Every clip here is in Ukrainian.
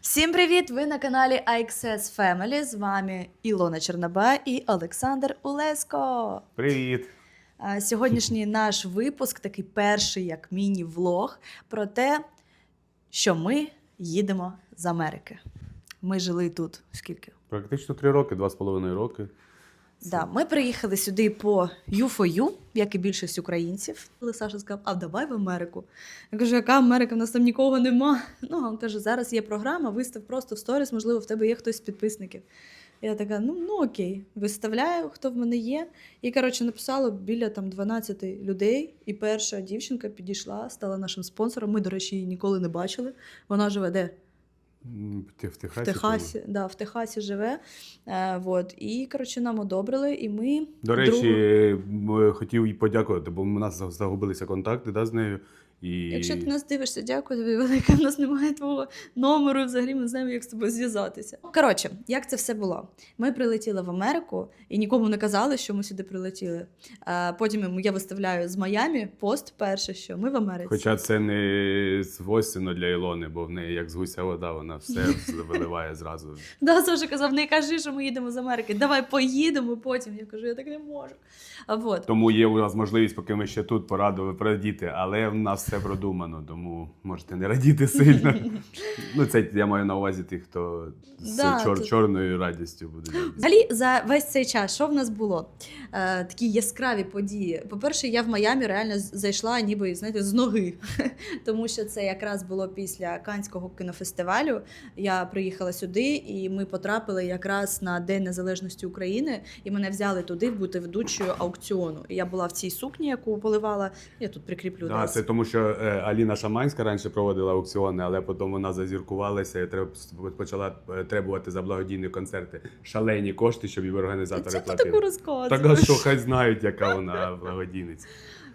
Всім привіт! Ви на каналі IXS Family. З вами Ілона Чернаба і Олександр Улеско. Привіт! Сьогоднішній наш випуск такий перший як міні-влог про те, що ми їдемо з Америки. Ми жили тут скільки? Практично три роки, два з половиною роки. Да, ми приїхали сюди по U4U, як і більшість українців. Але Саша сказав, а давай в Америку. Я кажу, яка Америка? У нас там нікого нема. Ну, а він каже, зараз є програма, вистав просто в сторіс, можливо, в тебе є хтось з підписників. Я така, ну, ну окей, виставляю, хто в мене є. І, коротше, написало біля там 12 людей. І перша дівчинка підійшла, стала нашим спонсором. Ми, до речі, її ніколи не бачили. Вона живе де? М, Ти в В Техасі? Техасі, да, в Техасі живе. Е, вот. І, коротше, нам одобрили, і ми. До речі, м, хотів їй подякувати, бо у нас загубилися контакти да, з нею. І... Якщо ти нас дивишся, дякую тобі велике. У нас немає твого номеру. Взагалі ми не знаємо, як з тобою зв'язатися. Коротше, як це все було? Ми прилетіли в Америку і нікому не казали, що ми сюди прилетіли. А потім я виставляю з Майамі пост перше, що ми в Америці. Хоча це не свойственно для Ілони, бо в неї як з гуся вода, вона все виливає зразу. Да, Саша казав, не кажи, що ми їдемо з Америки. Давай поїдемо потім. Я кажу, я так не можу. Тому є у нас можливість, поки ми ще тут порадили порадіти, але в нас все продумано, тому можете не радіти сильно. ну, це я маю на увазі тих, хто з Да, чор- тут- чорною радістю буде. Взагалі, за весь цей час, що в нас було? Е, такі яскраві події. По-перше, я в Майамі реально зайшла ніби знаєте, з ноги, тому що це якраз було після Канського кінофестивалю. Я приїхала сюди, і ми потрапили якраз на День Незалежності України, і мене взяли туди бути ведучою аукціону. І я була в цій сукні, яку поливала. Я тут прикріплю Да, це тому, що е, Аліна Шаманська раніше проводила аукціони, але потім вона зазіркувалася і треба почала е, требувати за благодійні концерти шалені кошти, щоб її організатори ти платили. таку розказуєш. Так що хай знають, яка вона благодійниця.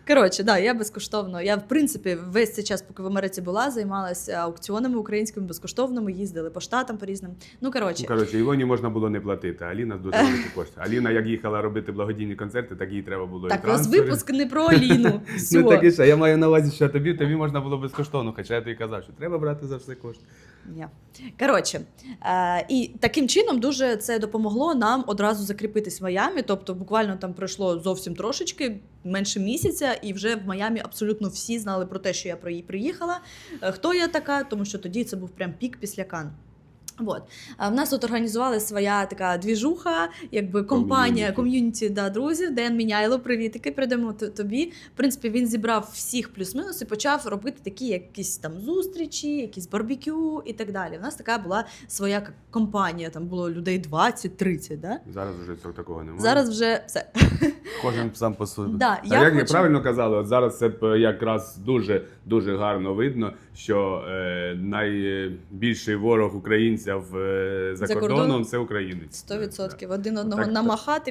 Коротше, да, я безкоштовно. Я, в принципі, весь цей час, поки в Америці була, займалася аукціонами українськими безкоштовно. Ми їздили по штатам по різним. Ну, коротше, Ну, коротше, Ілоні можна було не платити, Аліна дуже великі кошти. Аліна, як їхала робити благодійні концерти, так їй треба було так, і вас випуск не про Аліну. Все. Ну так і що, я маю на увазі, що тобі, тобі можна було безкоштовно, хоча я тобі казав, що треба брати за все кошти. Ні. Коротше, е, і таким чином дуже це допомогло нам одразу закріпитись в Майамі. Тобто, буквально там пройшло зовсім трошечки, менше місяця, і вже в Майамі абсолютно всі знали про те, що я про її приїхала. е, Хто я така, тому що тоді це був прям пік після Кан. Вот. А в нас тут організували своя така двіжуха, якби компанія, Ком'юніті. да, друзів. Ден Міняйло, привітики, передамо тобі. В принципі, він зібрав всіх плюс-мінус і почав робити такі якісь там зустрічі, якісь барбекю і так далі. У нас така була своя компанія, там було людей 20-30, да? Зараз вже цього такого немає. Зараз вже все. Кожен сам по собі. Да, а я як хочу- правильно казали, от зараз це б якраз дуже дуже гарно видно, що е, найбільший ворог українців в за, За кордоном, кордон? це українець. Сто відсотків. Один одного Так, так.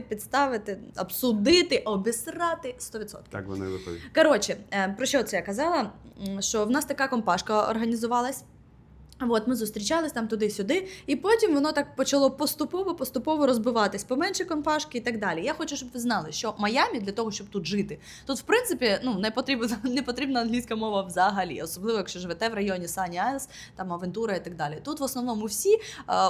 підставити, обсудити, обісрати. Сто відсотків. Так вони виходять. Коротше, е, про що це я казала? Що в нас така компашка організувалась. От ми зустрічались там туди-сюди, і потім воно так почало поступово поступово розбиватись, поменше компашки і так далі. Я хочу, щоб ви знали, що Майамі для того, щоб тут жити, тут в принципі ну не потрібна не потрібна англійська мова взагалі, особливо якщо живете в районі Сані Айлс, там Авентура і так далі. Тут в основному всі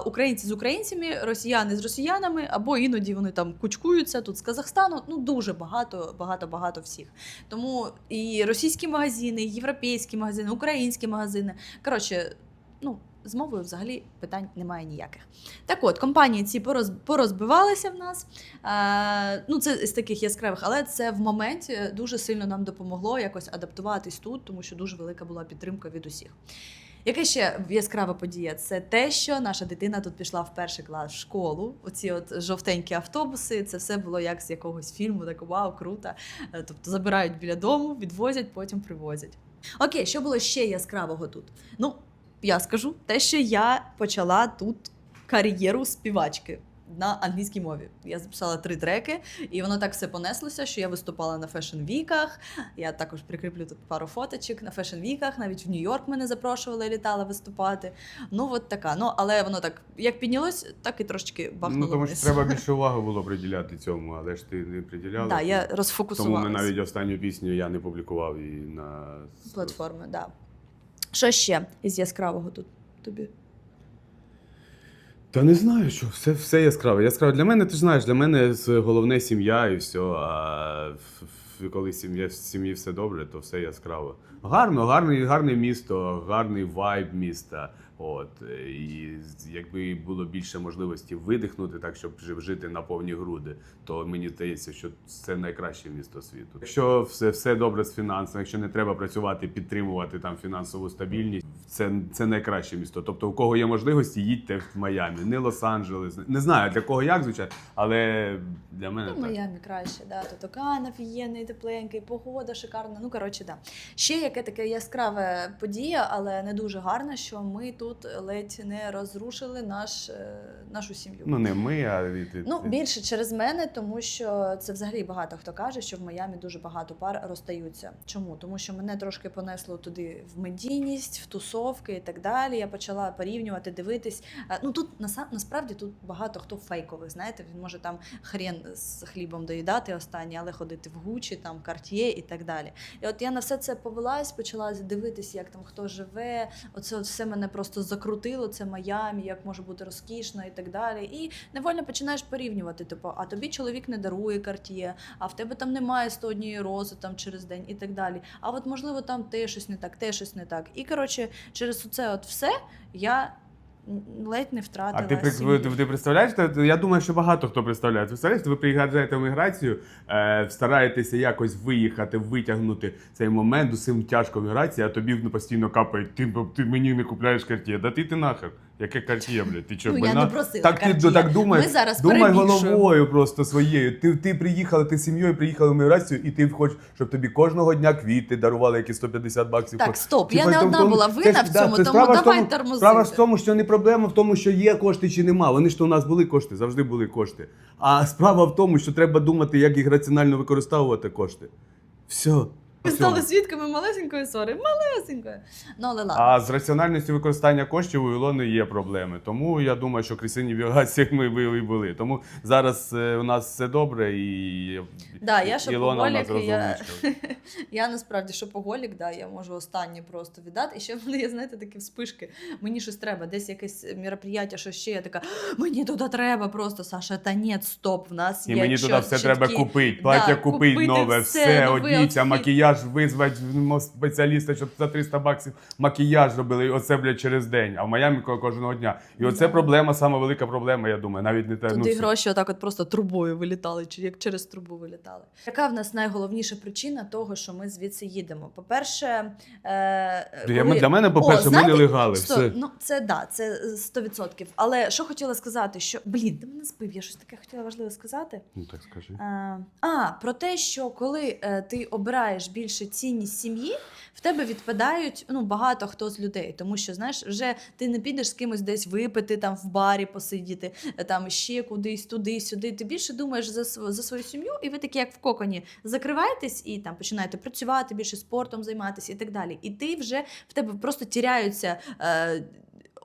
українці з українцями, росіяни з росіянами, або іноді вони там кучкуються тут з Казахстану. Ну дуже багато, багато, багато всіх. Тому і російські магазини, і європейські магазини, українські магазини. Коротше, ну. З мовою взагалі питань немає ніяких. Так от, компанії ці пороз, порозбивалися в нас. Е, ну, це з таких яскравих, але це в моменті дуже сильно нам допомогло якось адаптуватись тут, тому що дуже велика була підтримка від усіх. Яка ще яскрава подія? Це те, що наша дитина тут пішла в перший клас в школу. Оці от жовтенькі автобуси. Це все було як з якогось фільму, так вау, круто. Е, Тобто забирають біля дому, відвозять, потім привозять. Окей, що було ще яскравого тут? Ну, я скажу те, що я почала тут кар'єру співачки. На англійській мові я записала три треки, і воно так все понеслося, що я виступала на фешн-віках. Я також прикріплю тут пару фоточок на фешн-віках. Навіть в Нью-Йорк мене запрошували, літала виступати. Ну, от така. Ну, але воно так як піднялось, так і трошки бахнуло. Ну тому що треба більше уваги було приділяти цьому, але ж ти не приділяла. Да, я Тому ми навіть останню пісню я не публікував її на платформи, да. Що ще із яскравого тут тобі? Та не знаю, що все, все яскраве. Яскраве для мене, ти ж знаєш, для мене головне сім'я і все. А коли сім'я в сім'ї все добре, то все яскраво. Гарно, гарне, гарне місто, гарний вайб міста. От і якби було більше можливості видихнути так, щоб жи- жити на повні груди, то мені здається, що це найкраще місто світу. Якщо все, все добре з фінансами, якщо не треба працювати, підтримувати там фінансову стабільність, це, це найкраще місто. Тобто, у кого є можливості, їдьте в Майамі, не Лос-Анджелес. Не знаю для кого як звичайно, але для мене Ну, так. Майамі краще, да. Тут океан офігенний, тепленький, погода шикарна. Ну, коротше, да. Ще яке таке яскраве подія, але не дуже гарна, що ми тут ледь не розрушили наш, е, нашу сім'ю. Ну не ми, а ти. Ну, більше через мене, тому що це взагалі багато хто каже, що в Майамі дуже багато пар розстаються. Чому? Тому що мене трошки понесло туди в медійність, в тусовки і так далі. Я почала порівнювати, дивитись. Ну тут насправді тут багато хто фейкових. Знаєте, він може там хрен з хлібом доїдати останнє, але ходити в Гучі, там Карт'є і так далі. І от я на все це повелась, почала дивитись, як там хто живе. Оце от все мене просто закрутило. Це Майамі, як може бути розкішно і так далі. І невольно починаєш порівнювати. Типу, а тобі чоловік не дарує карт'є, а в тебе там немає 101 рози там через день і так далі. А от можливо там те щось не так, те щось не так. І коротше, через це от все я ледь не втратила. А ти, сім'ю. ти, ти представляєш? Я думаю, що багато хто представляє. Ти представляєш, ви приїжджаєте в міграцію, е, стараєтеся якось виїхати, витягнути цей момент, усім тяжко в міграції, а тобі ну, постійно капають, ти, ти мені не купляєш карті, Да ти ти нахер. Яке карт'є, блядь? Ти чо, Ну, я не просила так ти Cartier. так думай, Ми зараз думай перебільшуємо. головою просто своєю. Ти, ти приїхала, ти з сім'єю приїхала в міграцію, і ти хочеш, щоб тобі кожного дня квіти дарували, які 150 баксів. Так, стоп, Типа, я не одна була винна в цьому, тому давай тому- тормозити. Справа в тому, що не проблема в тому, що є кошти чи нема. Вони ж то у нас були кошти, завжди були кошти. А справа в тому, що треба думати, як їх раціонально використовувати кошти. Все. Ми стали свідками малесенької ссори, малесенької. Ну, але ладно. А з раціональністю використання коштів у Ілони є проблеми. Тому я думаю, що крісині біогаціях ми і були. Тому зараз е, у нас все добре і Да, я Ілона у нас я- розумничка. Я насправді шопоголік, да, я можу останнє просто віддати. І ще в мене є, знаєте, такі вспишки. Мені щось треба, десь якесь мероприятие, що ще. Я така, мені туди треба просто, Саша, та ні, стоп, в нас І є мені туди все чіткі- треба купити, плаття Да, купити купити нове, все, все, новий одіться, макіяж визвати ну, спеціаліста, щоб за 300 баксів макіяж робили, і оце, блядь, через день. А в Майамі кожного дня. І оце проблема, сама велика проблема, я думаю. Навіть не те. ну, Туди все. гроші отак от просто трубою вилітали, чи як через трубу вилітали. Яка в нас найголовніша причина того, що ми звідси їдемо? По-перше, е, Для, коли- для мене, по-перше, О, ми знаєте, нелегали. Сто, Все. Ну, це да, це 100%. Але що хотіла сказати, що блін, ти мене збив, я щось таке хотіла важливе сказати. Ну так скажи. А, а, про те, що коли е, ти обираєш більше цінність сім'ї, в тебе відпадають ну, багато хто з людей. Тому що, знаєш, вже ти не підеш з кимось десь випити, там в барі посидіти, там ще кудись, туди, сюди. Ти більше думаєш за, за свою сім'ю, і ви такі, як в коконі, закриваєтесь і там починаєте працювати, більше спортом займатися і так далі. І ти вже в тебе просто тіряються. Е,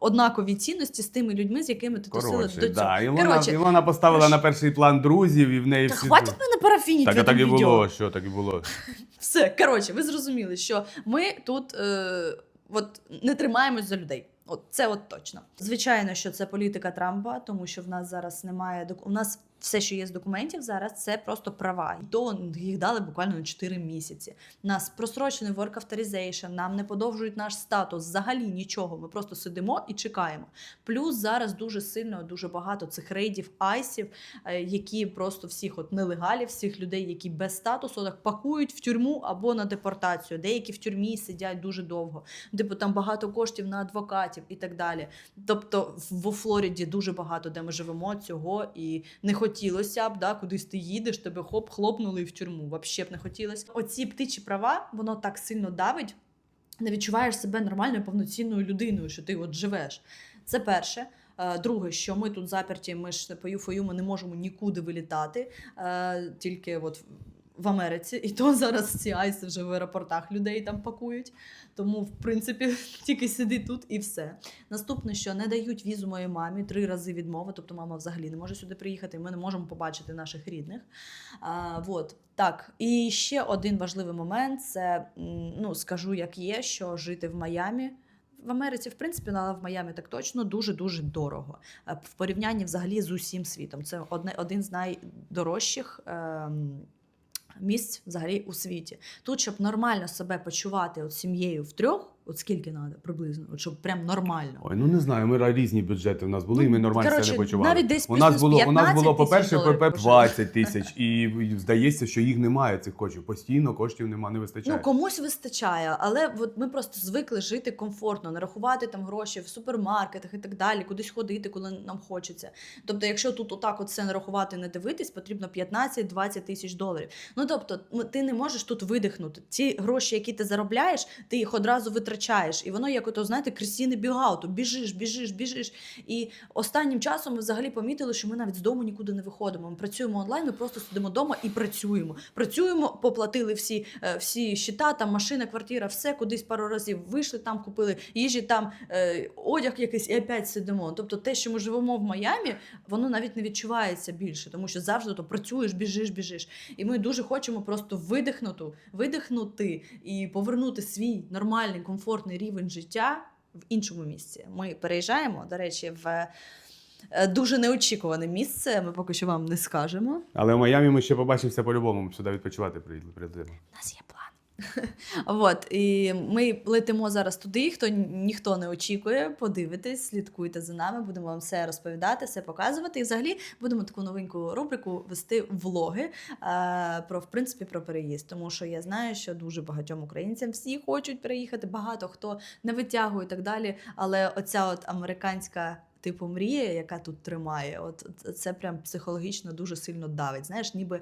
Однакові цінності з тими людьми, з якими ти тусила Коротше, до цього. да. Ілона, Коротше, Ілона поставила на перший план друзів, і в неї та всі. хватить мене парафініть Так, а так і відео. було, що так і було. Все, коротше, ви зрозуміли, що ми тут е, от, не тримаємось за людей. От це от точно. Звичайно, що це політика Трампа, тому що в нас зараз немає. У нас все, що є з документів зараз, це просто права. І то їх дали буквально на 4 місяці. Нас просрочений work authorization, нам не подовжують наш статус, взагалі нічого. Ми просто сидимо і чекаємо. Плюс зараз дуже сильно, дуже багато цих рейдів, айсів, е, які просто всіх от нелегалів, всіх людей, які без статусу, так пакують в тюрму або на депортацію. Деякі в тюрмі сидять дуже довго. Типу там багато коштів на адвокатів і так далі. Тобто в- Флориді дуже багато, де ми живемо цього, і не хотілося б, да, кудись ти їдеш, тебе хоп, хлопнули в тюрму. Вообще б не хотілося. Оці птичі права, воно так сильно давить. Не відчуваєш себе нормальною повноцінною людиною, що ти от живеш. Це перше. Е, Друге, що ми тут заперті, ми ж по ЮФОЮ ми не можемо нікуди вилітати, е, тільки от в Америці. І то зараз ці айси вже в аеропортах людей там пакують. Тому, в принципі, тільки сиди тут і все. Наступне, що не дають візу моїй мамі три рази відмови, тобто мама взагалі не може сюди приїхати, і ми не можемо побачити наших рідних. А, вот. Так, і ще один важливий момент: це ну скажу, як є, що жити в Майамі в Америці, в принципі, але в Майамі так точно дуже дуже дорого. Е, В порівнянні взагалі з усім світом. Це одне один з найдорожчих. ем, Місць взагалі у світі. Тут, щоб нормально себе почувати от сім'єю в трьох, от скільки треба приблизно, от щоб прям нормально. Ой, ну не знаю, ми різні бюджети в нас були, і ми Ну, нормально коротше, себе почували. навіть десь у нас було, у нас було, по-перше, доларів ПП 20 тисяч, і здається, що їх немає, цих коштів. Постійно коштів немає, не вистачає. Ну, комусь вистачає, але от ми просто звикли жити комфортно, не рахувати там гроші в супермаркетах і так далі, кудись ходити, коли нам хочеться. Тобто, якщо тут отак от все не рахувати, не дивитись, потрібно 15-20 тисяч доларів. Ну тобто, ти не можеш тут видихнути. Ті гроші, які ти заробляєш, ти їх одразу витрачаєш. І воно як ото, знаєте, кресіни бігауту. Біжиш, біжиш, біжиш. І останнім часом ми взагалі помітили, що ми навіть з дому нікуди не виходимо. Ми працюємо онлайн, ми просто сидимо вдома і працюємо. Працюємо, поплатили всі, е, всі щита, там машина, квартира, все кудись пару разів вийшли, там купили їжі, там е, одяг якийсь, і опять сидимо. Тобто, те, що ми живемо в Майамі, воно навіть не відчувається більше, тому що завжди то працюєш, біжиш, біжиш. І ми дуже хочемо просто видихнути, видихнути і повернути свій нормальний, комфортний рівень життя в іншому місці. Ми переїжджаємо, до речі, в. е, Дуже неочікуване місце. Ми поки що вам не скажемо. Але в Майамі ми ще побачимося по-любому, ми сюди відпочивати приїдемо. приїдемо. У нас є план. От, і ми летимо зараз туди, хто ніхто не очікує. Подивитесь, слідкуйте за нами, будемо вам все розповідати, все показувати. І взагалі будемо таку новеньку рубрику вести влоги е, про в принципі про переїзд. Тому що я знаю, що дуже багатьом українцям всі хочуть переїхати, багато хто не витягує і так далі. Але оця от американська. Типу мрія, яка тут тримає, от це прям психологічно дуже сильно давить. Знаєш, ніби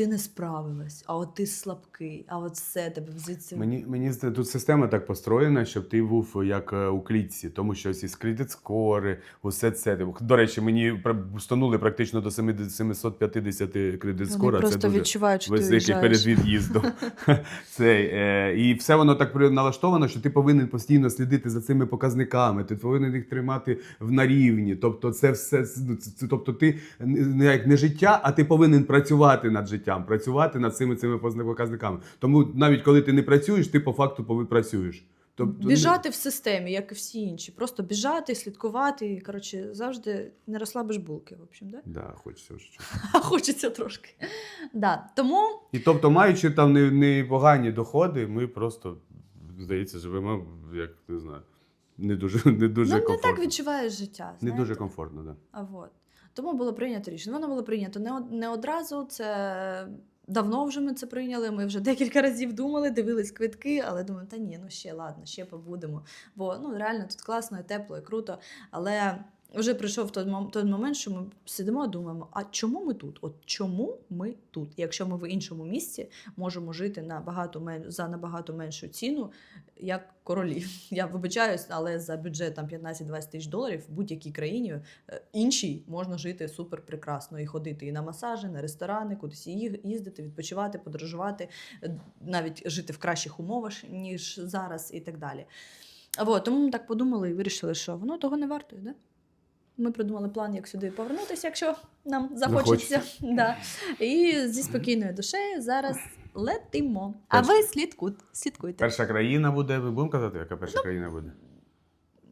ти не справилась, а от ти слабкий, а от все тебе звідси. Мені, мені тут система так построєна, щоб ти був як е, у клітці, тому що ці кредит скори, усе це. До речі, мені встановили практично до 70 750 кредит скора. Це дуже відчувають, високий перед від'їздом. Це, е, і все воно так налаштовано, що ти повинен постійно слідити за цими показниками, ти повинен їх тримати в на рівні. Тобто, це все ну, тобто, ти не як не життя, а ти повинен працювати над життям, працювати над цими цими показниками. Тому навіть коли ти не працюєш, ти по факту працюєш. Тобто, Біжати в системі, як і всі інші. Просто біжати, слідкувати. І, коротше, завжди не розслабиш булки, в общем, да? Да, хочеться вже. Хочеться трошки. Да. Тому І тобто, маючи там не- непогані доходи, ми просто, здається, живемо, як не знаю, не дуже, не дуже ну, не так відчуваєш життя. Не дуже комфортно, так. Да. А вот. Тому було прийнято рішення. Воно було прийнято не, не одразу. Це давно вже ми це прийняли. Ми вже декілька разів думали, дивились квитки, але думаю, та ні, ну ще ладно, ще побудемо. Бо ну реально тут класно, і тепло, і круто. Але вже прийшов той, момент, що ми сидимо і думаємо, а чому ми тут? От чому ми тут? Якщо ми в іншому місці можемо жити набагато за набагато меншу ціну, як королі. Я вибачаюсь, але за бюджет 15-20 тисяч доларів в будь-якій країні е, іншій можна жити супер прекрасно і ходити і на масажі, на ресторани, кудись їздити, відпочивати, подорожувати, е, навіть жити в кращих умовах, ніж зараз, і так далі. Вот, тому ми так подумали і вирішили, що воно того не вартує, да? Ми придумали план, як сюди повернутися, якщо нам захочеться. Да. І зі спокійною душею зараз летимо. А ви слідку, слідкуйте. Перша країна буде. Ми будемо казати, яка перша Ну, країна буде?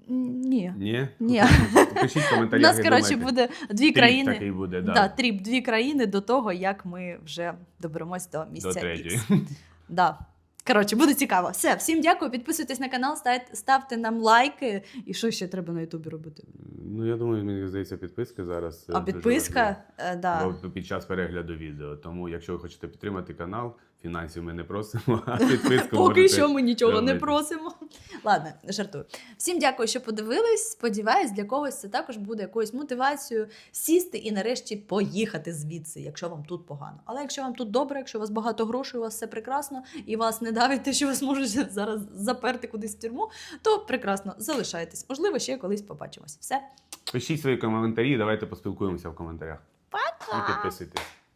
Ні. Ні? Ні. Пишіть в У нас, коротше, буде дві Тріп країни. такий буде, да. Да, тріп, дві країни до того, як ми вже доберемось до місця. До третьої. X. Да. Коротше, буде цікаво. Все, всім дякую. Підписуйтесь на канал, ставте, нам лайки. І що ще треба на Ютубі робити? Ну, я думаю, мені здається, підписка зараз. е, А підписка, е, да. Бо під час перегляду відео. Тому, якщо ви хочете підтримати канал, фінансів ми не просимо, а підписку Поки можете що ми нічого не просимо. Ладно, жартую. Всім дякую, що подивились. Сподіваюсь, для когось це також буде якоюсь мотивацією сісти і нарешті поїхати звідси, якщо вам тут погано. Але якщо вам тут добре, якщо у вас багато грошей, у вас все прекрасно, і вас не давить те, що вас можуть зараз заперти кудись в тюрму, то прекрасно залишайтесь. Можливо, ще колись побачимось. Все. Пишіть свої коментарі, давайте поспілкуємося в коментарях. І підписуйтесь.